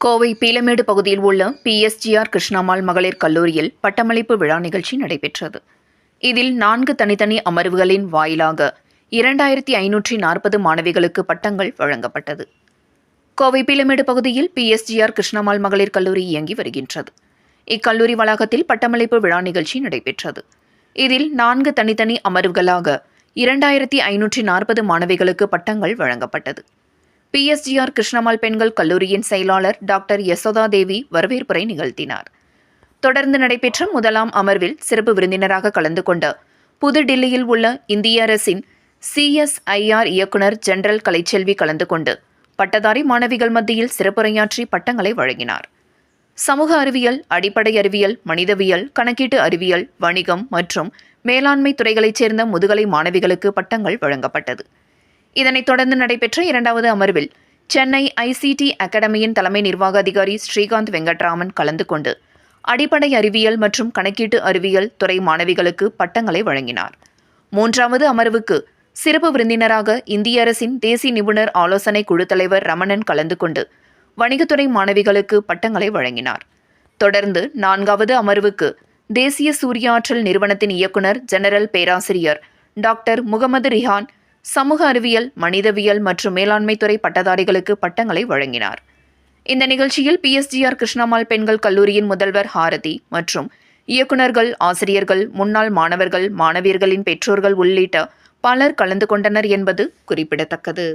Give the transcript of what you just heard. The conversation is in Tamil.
கோவை பீலமேடு பகுதியில் உள்ள பிஎஸ்ஜிஆர் கிருஷ்ணாமால் மகளிர் கல்லூரியில் பட்டமளிப்பு விழா நிகழ்ச்சி நடைபெற்றது. இதில் நான்கு தனித்தனி அமர்வுகளின் வாயிலாக இரண்டாயிரத்தி ஐநூற்றி நாற்பது மாணவிகளுக்கு பட்டங்கள் வழங்கப்பட்டது. கோவை பீலமேடு பகுதியில் பிஎஸ்ஜிஆர் கிருஷ்ணமால் மகளிர் கல்லூரி இயங்கி வருகின்றது. இக்கல்லூரி வளாகத்தில் பட்டமளிப்பு விழா நிகழ்ச்சி நடைபெற்றது. இதில் நான்கு தனித்தனி அமர்வுகளாக இரண்டாயிரத்தி ஐநூற்றி நாற்பது மாணவிகளுக்கு பட்டங்கள் வழங்கப்பட்டது. பிஎஸ்ஜிஆர் கிருஷ்ணமால் பெண்கள் கல்லூரியின் செயலாளர் டாக்டர் யசோதா தேவி வரவேற்புரை நிகழ்த்தினார். தொடர்ந்து நடைபெற்ற முதலாம் அமர்வில் சிறப்பு விருந்தினராக கலந்து கொண்ட புதுடில்லியில் உள்ள இந்திய அரசின் சிஎஸ்ஐஆர் இயக்குனர் ஜெனரல் கலைச்செல்வி கலந்து கொண்டு பட்டதாரி மாணவிகள் மத்தியில் சிறப்புரையாற்றி பட்டங்களை வழங்கினார். சமூக அறிவியல் அடிப்படை அறிவியல் மனிதவியல் கணக்கீட்டு அறிவியல் வணிகம் மற்றும் மேலாண்மை துறைகளைச் சேர்ந்த முதுகலை மாணவிகளுக்கு பட்டங்கள் வழங்கப்பட்டது. இதனைத் தொடர்ந்து நடைபெற்ற இரண்டாவது அமர்வில் சென்னை ஐசிடி அகாடமியின் தலைமை நிர்வாக அதிகாரி ஸ்ரீகாந்த் வெங்கட்ராமன் கலந்து கொண்டு அடிப்படை அறிவியல் மற்றும் கணக்கீட்டு அறிவியல் துறை மாணவிகளுக்கு பட்டங்களை வழங்கினார். மூன்றாவது அமர்வுக்கு சிறப்பு விருந்தினராக இந்திய அரசின் தேசிய நிபுணர் ஆலோசனை குழு தலைவர் ரமணன் கலந்து கொண்டு வணிகத்துறை மாணவிகளுக்கு பட்டங்களை வழங்கினார். தொடர்ந்து நான்காவது அமர்வுக்கு தேசிய சூரிய ஆற்றல் நிறுவனத்தின் இயக்குனர் ஜெனரல் பேராசிரியர் டாக்டர் முகமது ரிஹான் சமூக அறிவியல் மனிதவியல் மற்றும் மேலாண்மைத்துறை பட்டதாரிகளுக்கு பட்டங்களை வழங்கினார். இந்த நிகழ்ச்சியில் பிஎஸ்ஜிஆர் கிருஷ்ணமால் பெண்கள் கல்லூரியின் முதல்வர் ஹாரதி மற்றும் இயக்குநர்கள் ஆசிரியர்கள் முன்னாள் மாணவர்கள் மாணவியர்களின் பெற்றோர்கள் உள்ளிட்ட பலர் கலந்து கொண்டனர் என்பது குறிப்பிடத்தக்கது.